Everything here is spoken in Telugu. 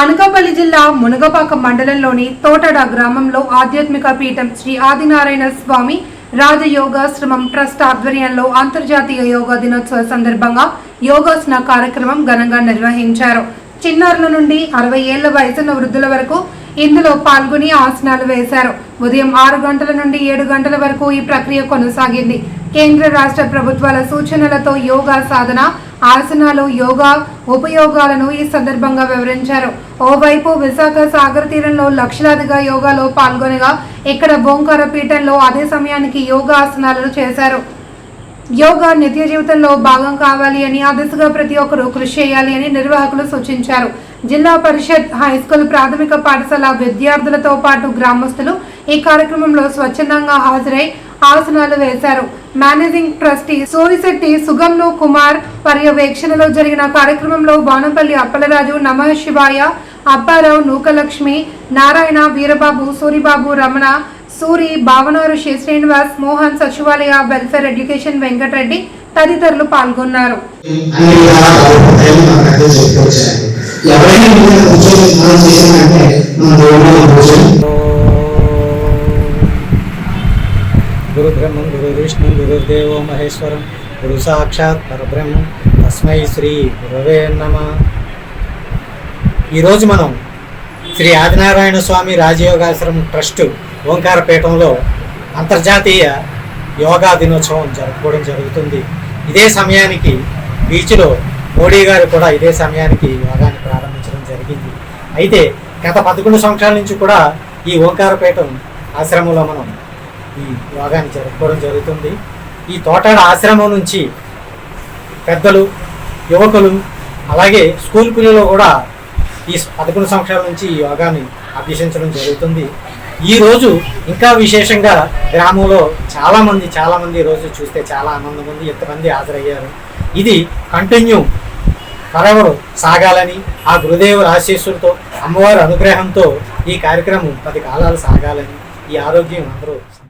అనకాపల్లి జిల్లా మునగపాక మండలంలోని తోటడ గ్రామంలో ఆధ్యాత్మిక పీఠం శ్రీ ఆదినారాయణ స్వామి రాజయోగాశ్రమం ట్రస్ట్ ఆధ్వర్యంలో అంతర్జాతీయ యోగా దినోత్సవ సందర్భంగా యోగాసన కార్యక్రమం ఘనంగా నిర్వహించారు. చిన్నారుల నుండి అరవై ఏళ్ళ వయసున్న వృద్ధుల వరకు ఇందులో పాల్గొని ఆసనాలు వేశారు. ఉదయం ఆరు గంటల నుండి ఏడు గంటల వరకు ఈ ప్రక్రియ కొనసాగింది. కేంద్ర రాష్ట్ర ప్రభుత్వాల సూచనలతో యోగా సాధన ఆసనాలు యోగా ఉపయోగాలను ఈ సందర్భంగా వివరించారు. ఓవైపు విశాఖ సాగర్ తీరంలో లక్షలాదిగా యోగాలో పాల్గొనగా ఇక్కడ బోంకార పీఠంలో అదే సమయానికి యోగా ఆసనాలను చేశారు. యోగా నిత్య జీవితంలో భాగం కావాలి అని ఆ దిశగా ప్రతి ఒక్కరూ కృషి చేయాలి అని నిర్వాహకులు సూచించారు. జిల్లా పరిషత్ హైస్కూల్ ప్రాథమిక పాఠశాల విద్యార్థులతో పాటు గ్రామస్తులు ఈ కార్యక్రమంలో స్వచ్ఛందంగా హాజరై ఆసనాలు వేశారు. మేనేజింగ్ ట్రస్టీ సోరిశెట్టి సుగమ్ను కుమార్ పర్యవేక్షణలో జరిగిన కార్యక్రమంలో బాణంపల్లి అప్పలరాజు నమ శివాయ అప్పారావు నూకలక్ష్మి నారాయణ వీరబాబు సూరిబాబు రమణ సూరి భావనూరు శ్రీ శ్రీనివాస్ మోహన్ సచివాలయ వెల్ఫేర్ ఎడ్యుకేషన్ వెంకటరెడ్డి తదితరులు పాల్గొన్నారు. గురుబ్రహ్మం గురువిష్ణు గురుదేవో మహేశ్వరం గురు సాక్షాత్ పరబ్రహ్మం. తస్మై శ్రీ గురవే నమ. ఈరోజు మనం శ్రీ ఆదినారాయణ స్వామి రాజయోగాశ్రమం ట్రస్ట్ ఓంకారపీఠంలో అంతర్జాతీయ యోగా దినోత్సవం జరుపుకోవడం జరుగుతుంది. ఇదే సమయానికి బీచ్లో మోడీ గారు కూడా ఇదే సమయానికి యోగాన్ని ప్రారంభించడం జరిగింది. అయితే గత పదకొండు సంవత్సరాల నుంచి కూడా ఈ ఓంకారపీఠం ఆశ్రమంలో మనం ఈ యోగాన్ని జరుపుకోవడం జరుగుతుంది. ఈ తోటాడ ఆశ్రమం నుంచి పెద్దలు యువకులు అలాగే స్కూల్ పిల్లలు కూడా ఈ పదకొండు సంవత్సరాల నుంచి ఈ యోగాని అభ్యసించడం జరుగుతుంది. ఈ రోజు ఇంకా విశేషంగా గ్రామంలో చాలా మంది చాలా మంది ఈ రోజు చూస్తే చాలా ఆనందంగా ఉంది ఎంతమంది హాజరయ్యారు. ఇది కంటిన్యూ ఫరెవరు సాగాలని ఆ గురుదేవుల ఆశీస్సులతో అమ్మవారి అనుగ్రహంతో ఈ కార్యక్రమం పది కాలాలు సాగాలని ఈ ఆరోగ్యం అందరూ